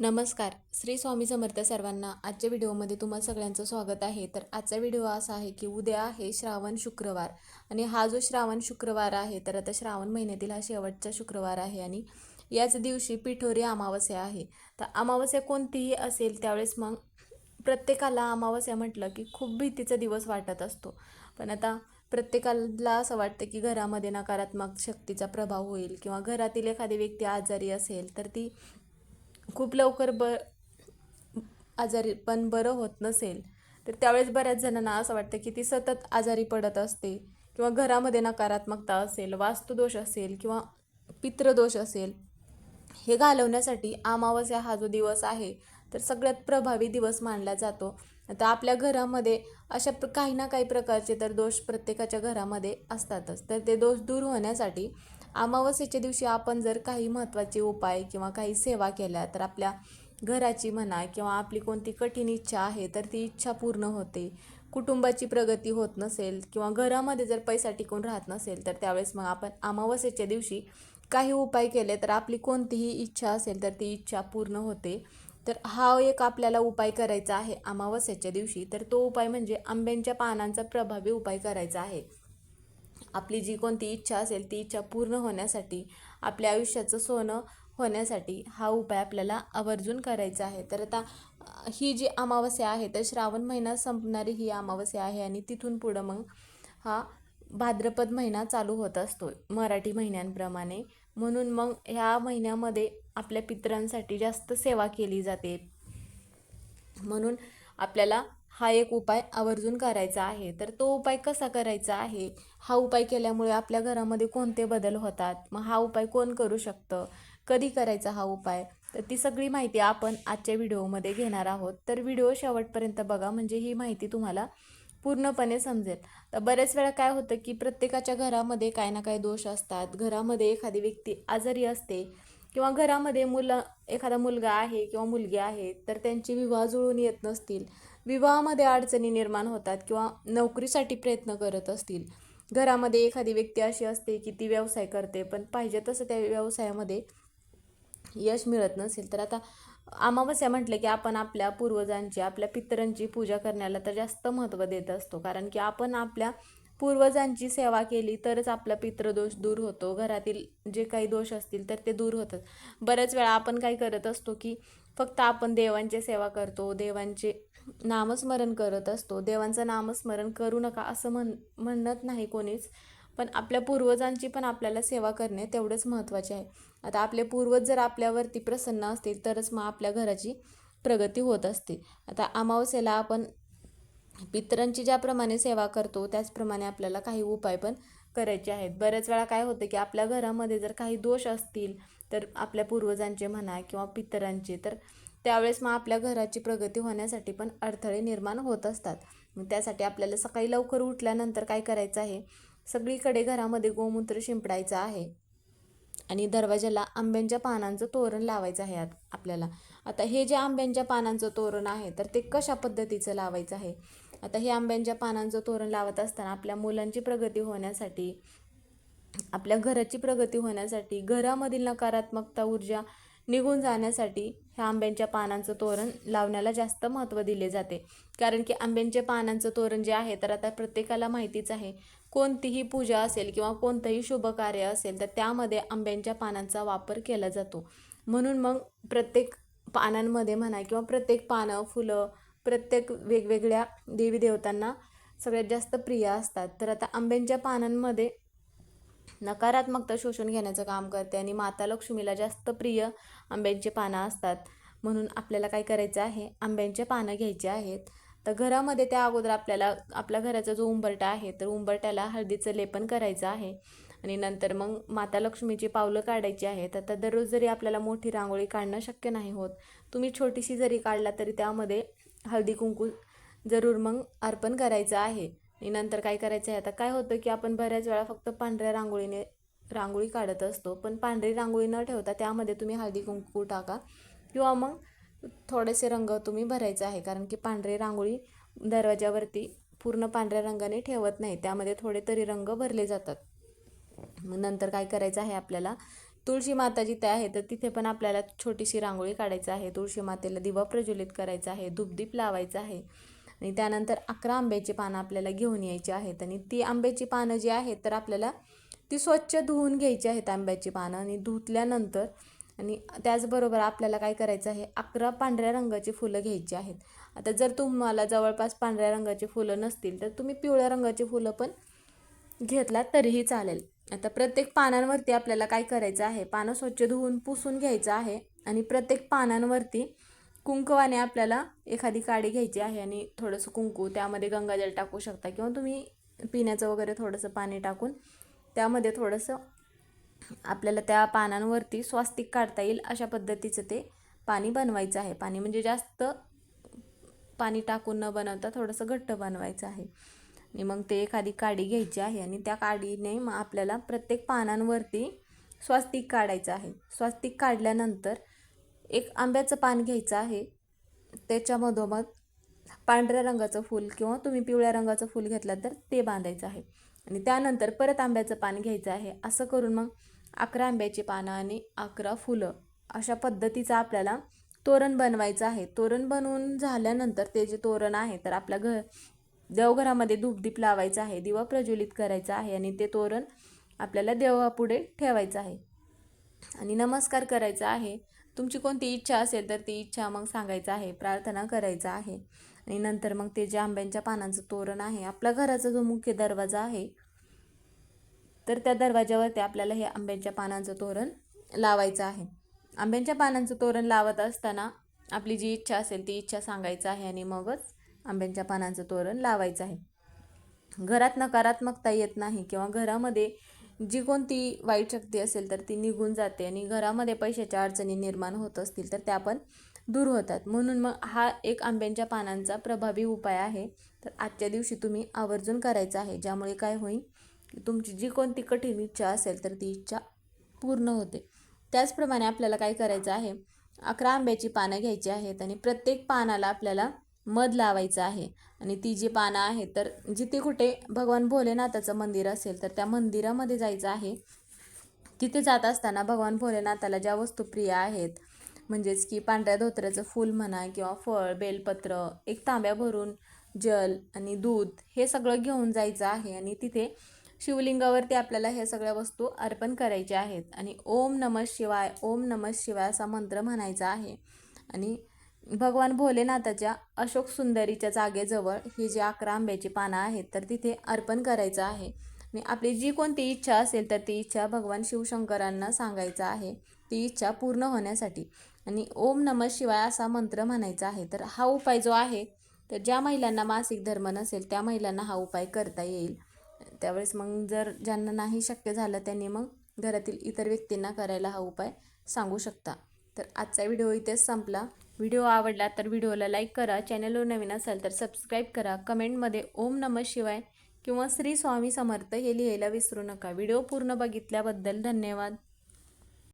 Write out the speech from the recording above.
नमस्कार. श्री स्वामी समर्थ सर्वांना आजच्या व्हिडिओमध्ये तुम्हाला सगळ्यांचं स्वागत आहे. तर आजचा व्हिडिओ असा आहे की उद्या आहे श्रावण शुक्रवार आणि हा जो श्रावण शुक्रवार आहे तर आता श्रावण महिन्यातील हा शेवटचा शुक्रवार आहे आणि याच दिवशी पिठोरी अमावस्या आहे. तर अमावस्या कोणतीही असेल त्यावेळेस मग प्रत्येकाला अमावस्या म्हटलं की खूप भीतीचा दिवस वाटत असतो. पण आता प्रत्येकाला असं वाटतं की घरामध्ये नकारात्मक शक्तीचा प्रभाव होईल किंवा घरातील एखादी व्यक्ती आजारी असेल तर ती खूप लवकर ब आजारी पण बरं होत नसेल तर त्यावेळेस बऱ्याच जणांना असं वाटतं की ती सतत आजारी पडत असते किंवा घरामध्ये नकारात्मकता असेल वास्तुदोष असेल किंवा पित्रदोष असेल हे घालवण्यासाठी अमावस्या हा जो दिवस आहे तर सगळ्यात प्रभावी दिवस मानला जातो. आता आपल्या घरामध्ये अशा प्र काही ना काही प्रकारचे तर दोष प्रत्येकाच्या घरामध्ये असतातच. तर ते दोष दूर होण्यासाठी अमावस्येच्या दिवशी आपण जर काही महत्त्वाचे उपाय किंवा काही सेवा केल्या तर आपल्या घराची म्हणा किंवा आपली कोणती कठीण इच्छा आहे तर ती इच्छा पूर्ण होते. कुटुंबाची प्रगती होत नसेल किंवा घरामध्ये जर पैसा टिकून राहत नसेल तर त्यावेळेस मग आपण अमावस्येच्या दिवशी काही उपाय केले तर आपली कोणतीही इच्छा असेल तर ती इच्छा पूर्ण होते. तर हा एक आपल्याला उपाय करायचा आहे अमावस्याच्या दिवशी. तर तो उपाय म्हणजे आंब्यांच्या पानांचा प्रभावी उपाय करायचा आहे. आपली जी कोणती इच्छा असेल ती इच्छा पूर्ण होण्यासाठी आपल्या आयुष्याचं सोनं होण्यासाठी हा उपाय आपल्याला आवर्जून करायचा आहे. तर आता ही जी अमावस्या आहे तर श्रावण महिना संपणारी ही अमावस्या आहे आणि तिथून पुढं मग हा भाद्रपद महिना चालू होत असतो मराठी महिन्यांप्रमाणे. म्हणून मग ह्या महिन्यामध्ये आपल्या पितरांसाठी जास्त सेवा केली जाते. म्हणून आपल्याला हा एक उपाय आवर्जून करायचा आहे. तर तो उपाय कसा करायचा आहे? हा उपाय केल्यामुळे आपल्या घरामध्ये कोणते बदल होतात? मग हा उपाय कोण करू शकतं? कधी करायचा हा उपाय? तर ती सगळी माहिती आपण आजच्या व्हिडिओमध्ये घेणार आहोत. तर व्हिडिओ शेवटपर्यंत बघा म्हणजे ही माहिती तुम्हाला पूर्णपणे समजेल. तर बरेच वेळा काय होतं की प्रत्येकाच्या घरामध्ये काय ना काय दोष असतात. घरामध्ये एखादी व्यक्ती आजारी असते किंवा घरामध्ये मुलं एखादा मुलगा आहे किंवा मुलगी आहे तर त्यांची विवाह जुळून येत नसतील. विवाहामध्ये अडचणी निर्माण होतात किंवा नोकरीसाठी प्रयत्न करत असतील. घरामध्ये एखादी व्यक्ती अशी असते की ती व्यवसाय करते पण पाहिजे तसं त्या व्यवसायामध्ये यश मिळत नसेल. तर आता अमावस्या म्हटलं की आपण आपल्या पूर्वजांची आपल्या पितरांची पूजा करण्याला तर जास्त महत्त्व देत असतो. कारण की आपण आपल्या पूर्वजांची सेवा केली तरच आपला पितृदोष दूर होतो. घरातील जे काही दोष असतील तर ते दूर होतात. बऱ्याच वेळा आपण काय करत असतो की फक्त आपण देवांची सेवा करतो देवांचे नामस्मरण करत असतो. देवांचं नामस्मरण करू नका असं म्हण म्हणत नाही कोणीच. पण आपल्या पूर्वजांची पण आपल्याला सेवा करणे तेवढंच महत्त्वाचे आहे. आता आपले पूर्वज जर आपल्यावरती प्रसन्न असतील तरच मग आपल्या घराची प्रगती होत असते. आता अमावस्येला आपण पितरांची ज्याप्रमाणे सेवा करतो त्याचप्रमाणे आपल्याला काही उपाय पण करायचे आहेत. बऱ्याच वेळा काय होतं की आपल्या घरामध्ये जर काही दोष असतील तर आपल्या पूर्वजांचे म्हणा किंवा पितरांचे तर त्यावेळेस मग आपल्या घराची प्रगती होण्यासाठी पण अडथळे निर्माण होत असतात. मग त्यासाठी आपल्याला सकाळी लवकर उठल्यानंतर काय करायचं आहे? सगळीकडे घरामध्ये गोमूत्र शिंपडायचं आहे. आणि दरवाजाला आंब्यांच्या पानांचं तोरण लावायचं आहे आपल्याला. आता हे जे आंब्यांच्या पानांचं तोरण आहे तर ते कशा पद्धतीचं लावायचं आहे? आता हे आंब्यांच्या पानांचं तोरण लावत असताना आपल्या मुलांची प्रगती होण्यासाठी आपल्या घराची प्रगती होण्यासाठी घरामधील नकारात्मकता ऊर्जा निघून जाण्यासाठी ह्या आंब्यांच्या पानांचं तोरण लावण्याला जास्त महत्त्व दिले जाते. कारण की आंब्यांच्या पानांचं तोरण जे आहे तर आता प्रत्येकाला माहितीच आहे कोणतीही पूजा असेल किंवा कोणतंही शुभ कार्य असेल तर त्यामध्ये आंब्यांच्या पानांचा वापर केला जातो. म्हणून मग प्रत्येक पानांमध्ये म्हणा किंवा प्रत्येक पानं फुलं प्रत्येक वेगवेगळ्या देवी देवतांना सगळ्यात जास्त प्रिय असतात. तर आता आंब्यांच्या पानांमध्ये नकारात्मकता शोषून घेण्याचं काम करते आणि माता लक्ष्मीला जास्त प्रिय आंब्यांची पानं असतात. म्हणून आपल्याला काय करायचं आहे? आंब्यांचे पानं घ्यायचे आहेत. तर घरामध्ये त्या अगोदर आपल्याला आपल्या घराचा जो उंबरटा आहे तर उंबरट्याला हळदीचं लेपन करायचं आहे. आणि नंतर मग माता लक्ष्मीची पावलं काढायची आहेत. आता दररोज जरी आपल्याला मोठी रांगोळी काढणं शक्य नाही होत तुम्ही छोटीशी जरी काढला तरी त्यामध्ये हळदी कुंकू जरूर मग अर्पण करायचं आहे. आणि नंतर काय करायचं आहे आता काय होतं की आपण बऱ्याच वेळा फक्त पांढऱ्या रांगोळीने रांगोळी काढत असतो. पण पांढरी रांगोळी न ठेवता त्यामध्ये तुम्ही हळदी कुंकू टाका. किंवा मग थोडेसे रंग तुम्ही भरायचे आहे. कारण की पांढरी रांगोळी दरवाजावरती पूर्ण पांढऱ्या रंगाने ठेवत नाही. त्यामध्ये थोडे तरी रंग भरले जातात. मग नंतर काय करायचं आहे आपल्याला? तुळशी माता जिथे आहे तर तिथे पण आपल्याला छोटीशी रांगोळी काढायची आहे. तुळशी मातेला दिवा प्रज्वलित करायचा आहे. धूपदीप लावायचा आहे. आणि त्यानंतर अकरा आंब्याची पानं आपल्याला घेऊन यायची आहेत. आणि ती आंब्याची पानं जी आहेत तर आपल्याला ती स्वच्छ धुवून घ्यायची आहेत आंब्याची पानं. आणि धुतल्यानंतर आणि त्याचबरोबर आपल्याला काय करायचं आहे अकरा पांढऱ्या रंगाची फुलं घ्यायची आहेत. आता जर तुम्हाला जवळपास पांढऱ्या रंगाची फुलं नसतील तर तुम्ही पिवळ्या रंगाची फुलं पण घेतला तरीही चालेल. आता प्रत्येक पानांवरती आपल्याला काय करायचं आहे पानं स्वच्छ धुवून पुसून घ्यायचं आहे. आणि प्रत्येक पानांवरती कुंकवाने आपल्याला एखादी काडी घ्यायची आहे आणि थोडंसं कुंकू त्यामध्ये गंगाजल टाकू शकता. किंवा तुम्ही पिण्याचं वगैरे थोडंसं पाणी टाकून त्यामध्ये थोडंसं आपल्याला त्या पानांवरती स्वास्तिक काढता येईल अशा पद्धतीचं ते पाणी बनवायचं आहे. पाणी म्हणजे जास्त पाणी टाकून न बनवता थोडंसं घट्ट बनवायचं आहे. आणि मग ते एखादी काडी घ्यायची आहे आणि त्या काडीने मग आपल्याला प्रत्येक पानांवरती स्वास्तिक काढायचं आहे. स्वास्तिक काढल्यानंतर एक आंब्याचं पान घ्यायचं आहे. त्याच्यामधोमध पांढऱ्या रंगाचं फूल किंवा तुम्ही पिवळ्या रंगाचं फूल घेतलं तर ते बांधायचं आहे. आणि त्यानंतर परत आंब्याचं पान घ्यायचं आहे. असं करून मग अकरा आंब्याची पानं आणि अकरा फुलं अशा पद्धतीचं आपल्याला तोरण बनवायचं आहे. तोरण बनवून झाल्यानंतर ते जे तोरण आहे तर आपल्या घर देवघरामध्ये धूपदीप लावायचं आहे दिवा प्रज्वलित करायचा आहे आणि ते तोरण आपल्याला देवापुढे ठेवायचं आहे. आणि नमस्कार करायचा आहे. तुमची कोणती इच्छा असेल तर ती इच्छा मग सांगायचं आहे प्रार्थना करायचं आहे. आणि नंतर मग ते जे आंब्यांच्या पानांचं तोरण आहे आपल्या घराचा जो मुख्य दरवाजा आहे तर त्या दरवाजावरती आपल्याला हे आंब्यांच्या पानांचं तोरण लावायचं आहे. आंब्यांच्या पानांचं तोरण लावत असताना आपली जी इच्छा असेल ती इच्छा सांगायचं आहे आणि मगच आंब्यांच्या पानांचं तोरण लावायचं आहे. घरात नकारात्मकता येत नाही किंवा घरामध्ये जी कोणती वाईट शक्ती असेल तर ती निघून जाते आणि घरामध्ये पैशाच्या अडचणी निर्माण होत असतील तर त्या पण दूर होतात. म्हणून मग हा एक आंब्यांच्या पानांचा प्रभावी उपाय आहे. तर आजच्या दिवशी तुम्ही आवर्जून करायचा आहे. ज्यामुळे काय होईल? तुमची जी कोणती कठीण इच्छा असेल तर ती इच्छा पूर्ण होते. त्याचप्रमाणे आपल्याला काय करायचं आहे? अकरा आंब्याची पानं घ्यायची आहेत आणि प्रत्येक पानाला आपल्याला मध लावायचं आहे. आणि ती जी पानं आहेत तर जिथे कुठे भगवान भोलेनाथाचं मंदिर असेल तर त्या मंदिरामध्ये जायचं आहे. तिथे जात असताना भगवान भोलेनाथाला ज्या वस्तू प्रिय आहेत म्हणजेच की पांढऱ्या धोत्र्याचं फूल म्हणा किंवा फळ बेलपत्र एक तांब्या भरून जल आणि दूध हे सगळं घेऊन जायचं आहे. आणि तिथे शिवलिंगावरती आपल्याला ह्या सगळ्या वस्तू अर्पण करायच्या आहेत. आणि ओम नमः शिवाय ओम नमः शिवाय असा मंत्र म्हणायचा आहे. आणि भगवान भोलेनाथाच्या अशोक सुंदरीच्या जागेजवळ ही जी अकरा आंब्याची पानं आहेत तर तिथे अर्पण करायचं आहे. आणि आपली जी कोणती इच्छा असेल तर ती इच्छा भगवान शिवशंकरांना सांगायचं आहे. ती इच्छा पूर्ण होण्यासाठी. आणि ओम नमः शिवाय असा मंत्र म्हणायचा आहे तर हा उपाय जो आहे तर ज्या महिलांना मासिक धर्म नसेल त्या महिलांना हा उपाय करता येईल. त्यावेळेस मग जर ज्यांना नाही शक्य झालं त्यांनी मग घरातील इतर व्यक्तींना करायला हा उपाय सांगू शकता. तर आजचा व्हिडिओ इथेच संपला. व्हिडिओ आवडला तर व्हिडिओला लाईक करा चॅनलवर नवीन असाल तर सबस्क्राईब करा. कमेंटमध्ये ओम नमः शिवाय किंवा श्री स्वामी समर्थ हे लिहायला विसरू नका. व्हिडिओ पूर्ण बघितल्याबद्दल धन्यवाद.